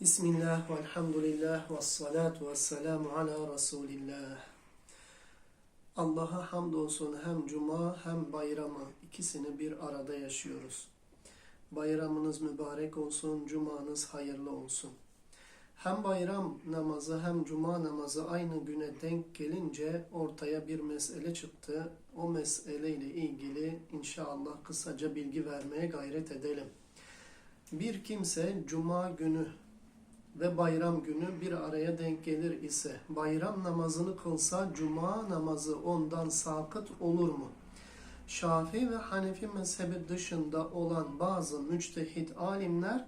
Bismillah ve elhamdülillah ve salatu ve selamu ala Resulillah. Allah'a hamdolsun hem cuma hem bayramı ikisini bir arada yaşıyoruz. Bayramınız mübarek olsun, cumanız hayırlı olsun. Hem bayram namazı hem cuma namazı aynı güne denk gelince ortaya bir mesele çıktı. O meseleyle ilgili inşallah kısaca bilgi vermeye gayret edelim. Bir kimse cuma günü ve bayram günü bir araya denk gelir ise bayram namazını kılsa cuma namazı ondan sakıt olur mu? Şafii ve Hanefi mezhebi dışında olan bazı müçtehit alimler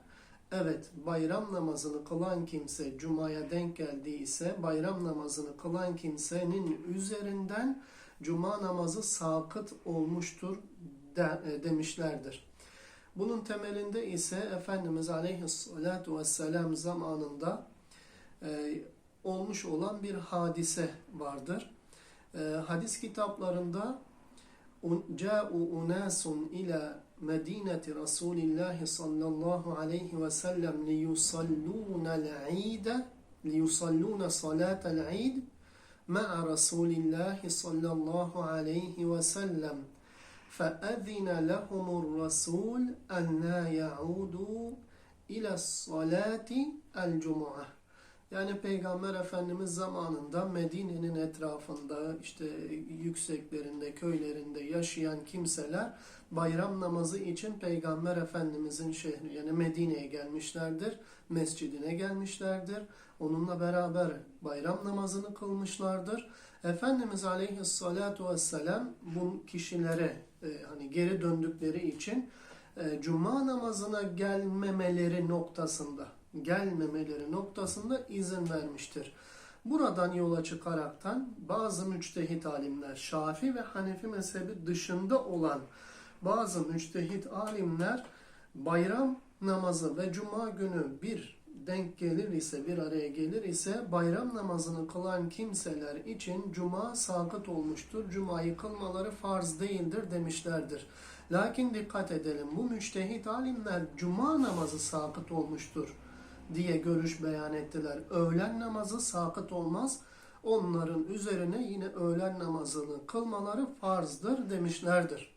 evet bayram namazını kılan kimse cumaya denk geldiği ise bayram namazını kılan kimsenin üzerinden cuma namazı sakıt olmuştur de, e, demişlerdir. Bunun temelinde ise Efendimiz Aleyhisselatü Vesselam zamanında e, olmuş olan bir hadise vardır. E, hadis kitaplarında Câ'u unâsun ila medineti Resulillahi sallallahu aleyhi ve sellem liyusallûnel îde liyusallûne salâtel îd ma'a Resulillahi sallallahu aleyhi ve sellem فأذن لهم الرسول أن يعودوا إلى الصلاة الجمعة. Yani Peygamber Efendimiz zamanında Medine'nin etrafında işte yükseklerinde, köylerinde yaşayan kimseler bayram namazı için Peygamber Efendimizin şehri yani Medine'ye gelmişlerdir, mescidine gelmişlerdir. Onunla beraber bayram namazını kılmışlardır. Efendimiz Aleyhissalatu vesselam bu kişilere e, hani geri döndükleri için e, cuma namazına gelmemeleri noktasında gelmemeleri noktasında izin vermiştir. Buradan yola çıkaraktan bazı müçtehit alimler, Şafi ve Hanefi mezhebi dışında olan bazı müçtehit alimler bayram namazı ve cuma günü bir denk gelir ise, bir araya gelir ise bayram namazını kılan kimseler için cuma sakıt olmuştur. Cumayı kılmaları farz değildir demişlerdir. Lakin dikkat edelim bu müçtehit alimler cuma namazı sakıt olmuştur diye görüş beyan ettiler. Öğlen namazı sakıt olmaz. Onların üzerine yine öğlen namazını kılmaları farzdır demişlerdir.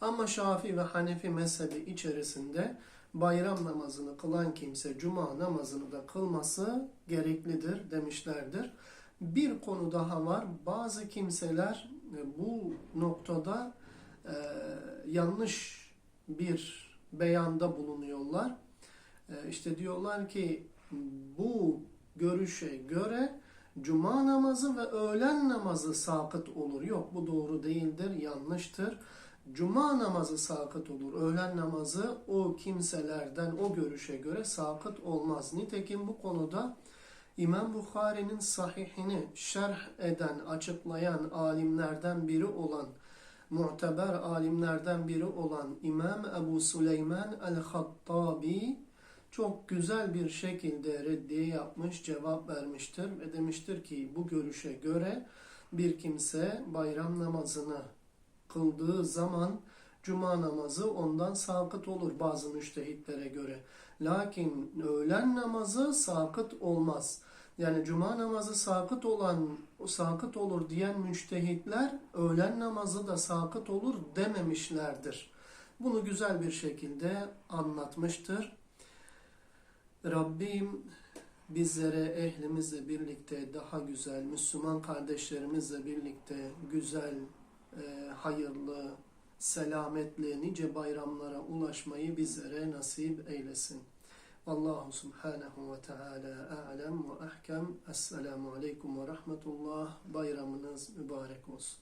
Ama Şafii ve Hanefi mezhebi içerisinde bayram namazını kılan kimse cuma namazını da kılması gereklidir demişlerdir. Bir konu daha var. Bazı kimseler e, bu noktada e, yanlış bir beyanda bulunuyorlar. E, işte diyorlar ki bu görüşe göre cuma namazı ve öğlen namazı sakıt olur. Yok bu doğru değildir, yanlıştır. Cuma namazı sakıt olur. Öğlen namazı o kimselerden o görüşe göre sakıt olmaz. Nitekim bu konuda İmam Bukhari'nin sahihini şerh eden, açıklayan alimlerden biri olan, muteber alimlerden biri olan İmam Ebu Süleyman el-Hattabi çok güzel bir şekilde reddiye yapmış, cevap vermiştir ve demiştir ki bu görüşe göre bir kimse bayram namazını kıldığı zaman cuma namazı ondan sakıt olur bazı müştehitlere göre. Lakin öğlen namazı sakıt olmaz. Yani cuma namazı sakıt olan sakıt olur diyen müştehitler öğlen namazı da sakıt olur dememişlerdir. Bunu güzel bir şekilde anlatmıştır. Rabbim bizlere ehlimizle birlikte daha güzel, Müslüman kardeşlerimizle birlikte güzel, e, hayırlı, selametli nice bayramlara ulaşmayı bizlere nasip eylesin. Allahu subhanahu ve teala a'lem ve ahkem. Esselamu aleyküm ve rahmetullah. Bayramınız mübarek olsun.